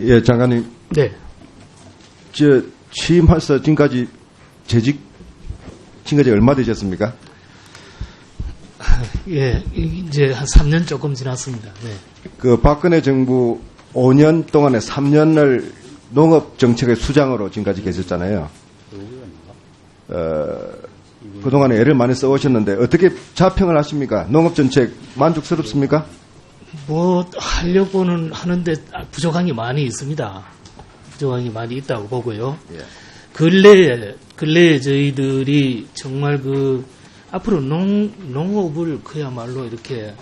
예, 장관님. 네. 저 취임해서 지금까지 재직 지금까지 얼마 되셨습니까? 예, 이제 한 3년 조금 지났습니다. 네. 그 박근혜 정부 5년 동안에 3년을 농업 정책의 수장으로 지금까지 계셨잖아요. 어, 그동안에 애를 많이 써오셨는데 어떻게 자평을 하십니까? 농업 정책 만족스럽습니까? 뭐 하려고는 하는데 부족한 게 많이 있습니다. 부족한 게 많이 있다고 보고요. 예. 근래에 근래에 저희들이 정말 그 앞으로 농 농업을 그야말로 이렇게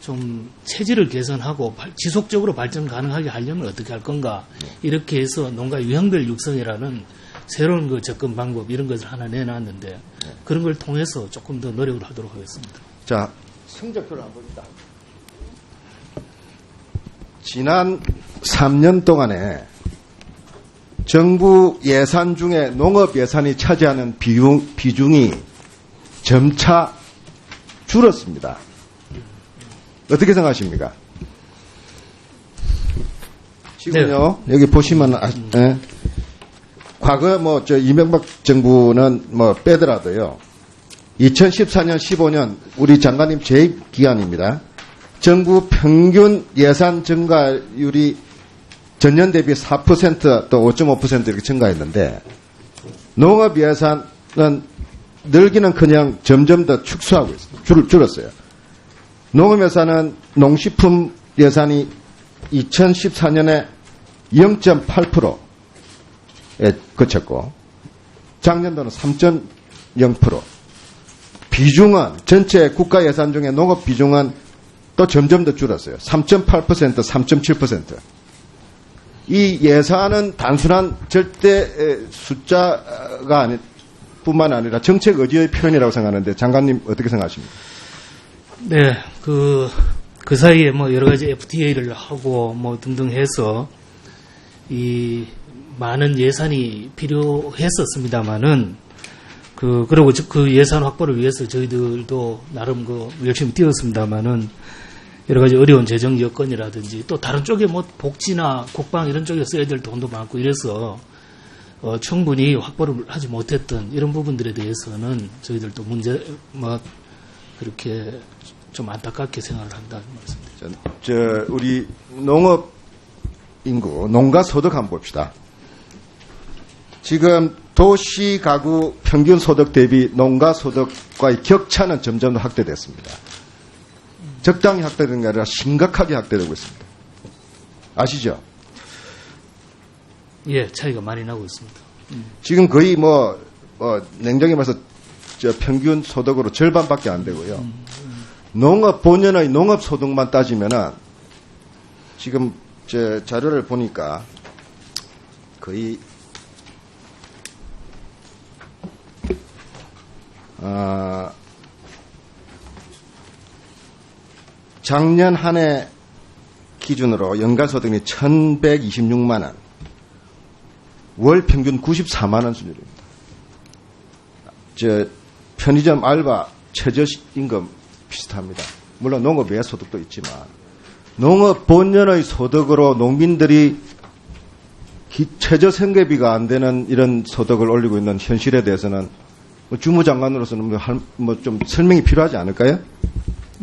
좀 체질을 개선하고 발- 지속적으로 발전 가능하게 하려면 어떻게 할 건가 이렇게 해서 농가 유형별 육성이라는 새로운 그 접근 방법 이런 것을 하나 내놨는데 그런 걸 통해서 조금 더 노력을 하도록 하겠습니다. 자, 성적표를 한번 봅니다. 지난 3년 동안에 정부 예산 중에 농업 예산이 차지하는 비중, 비중이 점차 줄었습니다. 어떻게 생각하십니까? 지금요, 여기 보시면, 아, 예. 과거 뭐, 저, 이명박 정부는 뭐, 빼더라도요, 2014년, 15년 우리 장관님 재입 기간입니다. 정부 평균 예산 증가율이 전년 대비 4%또 5.5% 이렇게 증가했는데 농업 예산은 늘기는커녕 점점 더 축소하고 있습니다. 줄, 줄었어요. 농업 예산은 농식품 예산이 2014년에 0.8%에 그쳤고 작년도는 3.0% 비중은 전체 국가 예산 중에 농업 비중은 또 점점 더 줄었어요. 3.8%, 3.7%. 이 예산은 단순한 절대 에, 숫자가 아니, 뿐만 아니라 정책 의지의 표현이라고 생각하는데 장관님 어떻게 생각하십니까? 네, 그, 그 사이에 뭐 여러 가지 FTA를 하고 뭐 등등 해서 이 많은 예산이 필요했었습니다만은 그, 그리고 저- 그 예산 확보를 위해서 저희들도 나름 그 열심히 뛰었습니다만은 여러 가지 어려운 재정 여건이라든지 또 다른 쪽에 뭐 복지나 국방 이런 쪽에 써야 될 돈도 많고 이래서 어, 충분히 확보를 하지 못했던 이런 부분들에 대해서는 저희들도 문제 뭐 그렇게 좀 안타깝게 생각을 한다는 말씀입니다. 저, 저 우리 농업 인구, 농가 소득 한번 봅시다. 지금 도시 가구 평균 소득 대비 농가 소득과의 격차는 점점 더 확대됐습니다. 적당히 확대되는 게 아니라 심각하게 확대되고 있습니다. 아시죠? 예, 차이가 많이 나고 있습니다. 지금 거의 뭐, 어, 냉정히 말해서 저 평균 소득으로 절반밖에 안 되고요. 농업 본연의 농업 소득만 따지면은 지금 저 자료를 보니까 거의 아, 작년 한 해 기준으로 연간 소득이 1,126만 원. 월 평균 94만 원 수준입니다. 저 편의점 알바 최저 임금 비슷합니다. 물론 농업 외 소득도 있지만 농업 본연의 소득으로 농민들이 기- 최저 생계비가 안 되는 이런 소득을 올리고 있는 현실에 대해서는 뭐 주무장관으로서는 뭐 좀 설명이 필요하지 않을까요?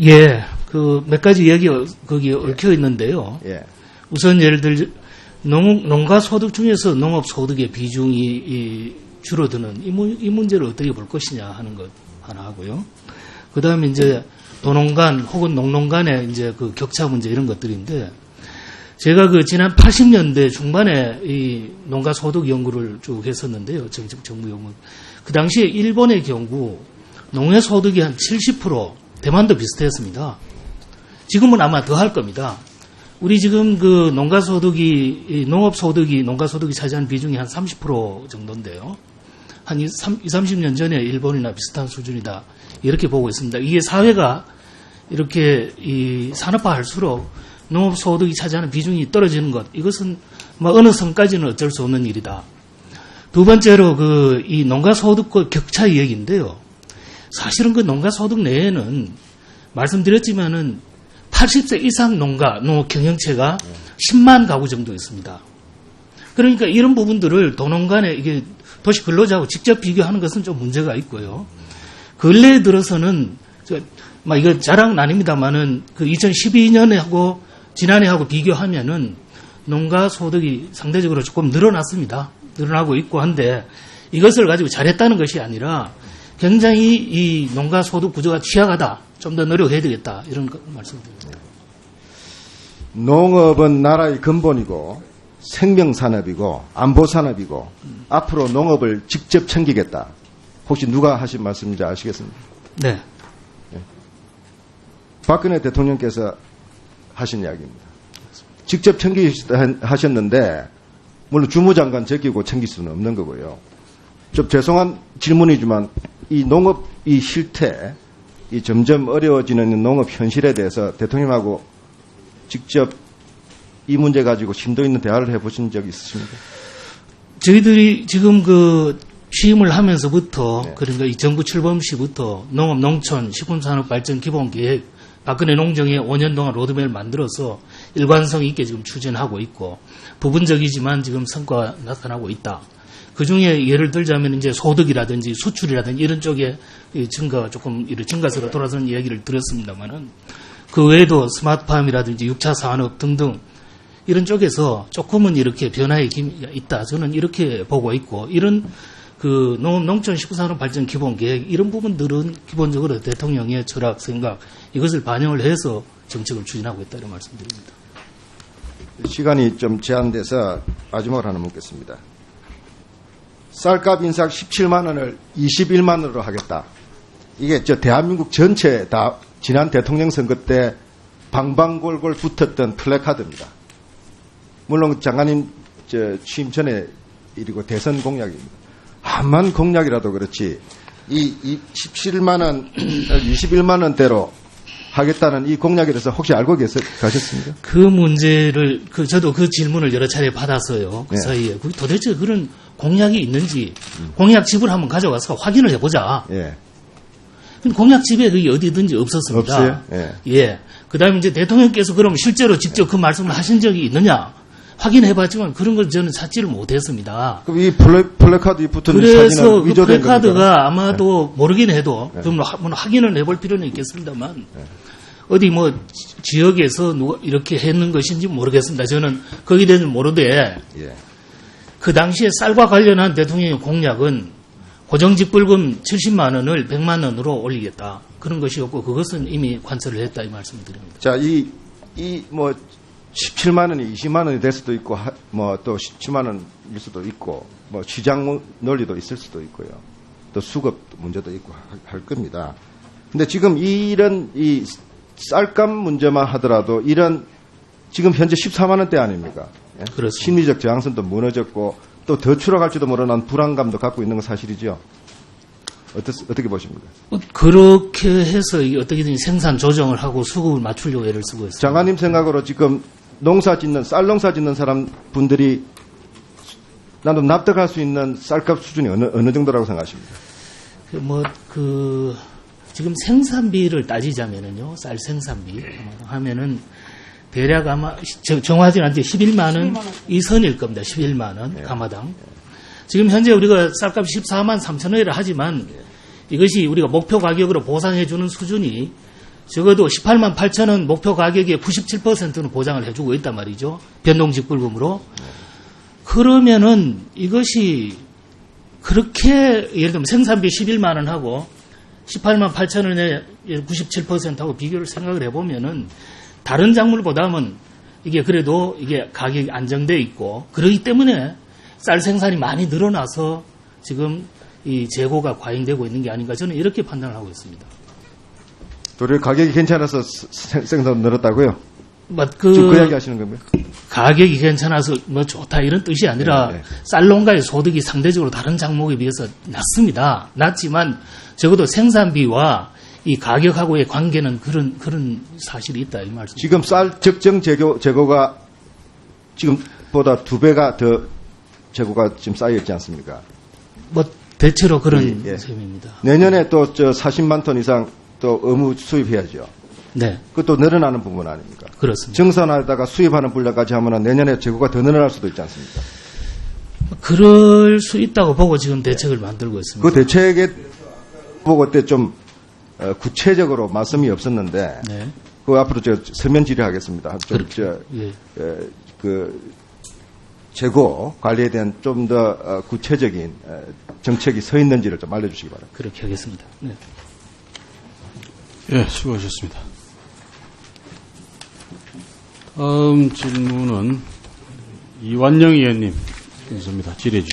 예, 그 몇 가지 이야기가 거기에 얽혀 있는데요. 예. 우선 예를 들어 농, 농가 소득 중에서 농업 소득의 비중이 이 줄어드는 이, 문, 이 문제를 어떻게 볼 것이냐 하는 것 하나 하고요. 그 다음에 이제 도농간 혹은 농농간의 이제 그 격차 문제 이런 것들인데 제가 그 지난 80년대 중반에 이 농가 소득 연구를 쭉 했었는데요. 정책 정부 연구. 그 당시에 일본의 경우 농해 소득이 한 70% 대만도 비슷했습니다. 지금은 아마 더 할 겁니다. 우리 지금 그 농가 소득이 이 농업 소득이 농가 소득이 차지하는 비중이 한 30% 정도인데요. 한 2, 30년 전에 일본이나 비슷한 수준이다. 이렇게 보고 있습니다. 이게 사회가 이렇게 이 산업화할수록 농업 소득이 차지하는 비중이 떨어지는 것 이것은 뭐 어느 선까지는 어쩔 수 없는 일이다. 두 번째로 그 이 농가 소득과 격차 이야기인데요. 사실은 그 농가 소득 내에는 말씀드렸지만은 80세 이상 농가 농업 경영체가 10만 가구 정도 있습니다. 그러니까 이런 부분들을 도농 간에 이게 도시 근로자하고 직접 비교하는 것은 좀 문제가 있고요. 근래에 들어서는 저, 막 이거 자랑은 아닙니다만은 그 2012년에 하고 지난해 하고 비교하면은 농가 소득이 상대적으로 조금 늘어났습니다. 늘어나고 있고 한데 이것을 가지고 잘했다는 것이 아니라 굉장히 이 농가 소득 구조가 취약하다. 좀 더 노력해야 되겠다. 이런 거 말씀드립니다. 농업은 나라의 근본이고 생명산업이고 안보산업이고 앞으로 농업을 직접 챙기겠다. 혹시 누가 하신 말씀인지 아시겠습니까? 네. 박근혜 대통령께서 하신 이야기입니다. 직접 챙기셨는데 물론 주무장관 제끼고 챙길 수는 없는 거고요. 좀 죄송한 질문이지만 이 농업 이 실태, 이 점점 어려워지는 농업 현실에 대해서 대통령하고 직접 이 문제 가지고 심도 있는 대화를 해보신 적 있으십니까? 저희들이 지금 그 취임을 하면서부터 네. 그러니까 이 정부 출범 시부터 농업, 농촌, 식품산업 발전 기본 계획 박근혜 농정의 5년 동안 로드맵을 만들어서 일관성 있게 지금 추진하고 있고 부분적이지만 지금 성과가 나타나고 있다. 그 중에 예를 들자면 이제 소득이라든지 수출이라든지 이런 쪽에 이 증가가 조금 이런 증가세가 돌아서는 이야기를 들었습니다만은 그 외에도 스마트팜이라든지 6차 산업 등등 이런 쪽에서 조금은 이렇게 변화의 기미가 있다. 저는 이렇게 보고 있고 이런 그 농업 농촌 식구산업 발전 기본 계획 이런 부분들은 기본적으로 대통령의 철학 생각 이것을 반영을 해서 정책을 추진하고 있다 이런 말씀드립니다. 시간이 좀 제한돼서 마지막으로 하나 묻겠습니다. 쌀값 인상 17만 원을 21만 원으로 하겠다. 이게 저 대한민국 전체 다 지난 대통령 선거 때 방방골골 붙었던 플래카드입니다. 물론 장관님 저 취임 전에 일이고 대선 공약입니다. 한만 공약이라도 그렇지 이, 이 17만 원, 21만 원대로 하겠다는 이 공약에 대해서 혹시 알고 계셨, 가셨습니까? 그 문제를 그 저도 그 질문을 여러 차례 받았어요. 그 네. 사이에 그 도대체 그런 공약이 있는지 공약 집을 한번 가져가서 확인을 해보자. 예. 근데 공약 집에 그게 어디든지 없었습니다. 없어요? 예. 예. 그다음에 이제 대통령께서 그럼 실제로 직접 그 말씀을 하신 적이 있느냐 확인해봤지만 그런 걸 저는 찾지를 못했습니다. 그럼 이 플래, 플래카드 붙은 그래서 그? 플래카드가 아마도 모르긴 해도 네. 좀 하- 뭐 확인을 해볼 필요는 있겠습니다만 어디 뭐 지- 지역에서 누가 이렇게 했는 것인지 모르겠습니다. 저는 거기에 대해서는 모르되 예. 그 당시에 쌀과 관련한 대통령의 공약은 고정직불금 70만 원을 100만 원으로 올리겠다. 그런 것이었고 그것은 이미 관철을 했다 이 말씀을 드립니다. 자, 이, 이, 뭐, 17만 원이 20만 원이 될 수도 있고, 뭐, 또 17만 원일 수도 있고, 뭐, 시장 논리도 있을 수도 있고요. 또 수급 문제도 있고 하- 할 겁니다. 근데 지금 이런, 이, 쌀값 문제만 하더라도 이런, 지금 현재 14만 원대 아닙니까? 예? 그렇습니다. 심리적 저항선도 무너졌고, 또 더 추락할지도 모르는 불안감도 갖고 있는 건 사실이죠. 어떻, 어떻게 보십니까? 어, 그렇게 해서 이 어떻게든 생산 조정을 하고 수급을 맞추려고 애를 쓰고 있습니다. 장관님 생각으로 지금 농사 짓는 쌀 농사 짓는 사람 분들이 나도 납득할 수 있는 쌀값 수준이 어느 어느 정도라고 생각하십니까? 그 뭐, 그, 지금 생산비를 따지자면은요, 쌀 생산비 하면은 대략 아마 저- 정확하지는 않는데 11만 원 이 선일 겁니다. 11만 원 가마당. 지금 현재 우리가 쌀값 14만 3천 원이라 하지만 이것이 우리가 목표 가격으로 보상해 주는 수준이 적어도 18만 8천 원 목표 가격의 97%는 보장을 해주고 있단 말이죠. 변동직불금으로. 그러면은 이것이 그렇게 예를 들면 생산비 11만 원 하고 18만 8천 원에 97%하고 비교를 생각을 해보면은 다른 작물보다는 이게 그래도 이게 가격이 안정돼 있고 그러기 때문에 쌀 생산이 많이 늘어나서 지금 이 재고가 과잉되고 있는 게 아닌가 저는 이렇게 판단을 하고 있습니다. 도리어 가격이 괜찮아서 생- 생산 늘었다고요? 뭐 지금 그그 이야기 하시는 겁니까? 가격이 괜찮아서 뭐 좋다 이런 뜻이 아니라 네, 네. 쌀농가의 소득이 상대적으로 다른 작목에 비해서 낮습니다. 낮지만 적어도 생산비와 이 가격하고의 관계는 그런 그런 사실이 있다 이 말씀. 지금 쌀 적정 재고 재고가 지금보다 두 배가 더 재고가 지금 쌓여 있지 않습니까? 뭐 대체로 그런 예, 예. 셈입니다. 내년에 또 저 40만 톤 이상 또 의무 수입해야죠. 네, 그것도 늘어나는 부분 아닙니까? 그렇습니다. 정산하다가 수입하는 분량까지 하면 내년에 재고가 더 늘어날 수도 있지 않습니까? 그럴 수 있다고 보고 지금 대책을 만들고 있습니다. 그 대책에 보고 때좀 어, 구체적으로 말씀이 없었는데 네. 그 앞으로 저 서면 질의하겠습니다. 저, 예. 에, 그 재고 관리에 대한 좀더 어, 구체적인 에, 정책이 서 있는지를 좀 알려주시기 바랍니다. 그렇게 하겠습니다. 네. 예, 수고하셨습니다. 다음 질문은 이완영 의원님 순서입니다. 질의해 주십시오.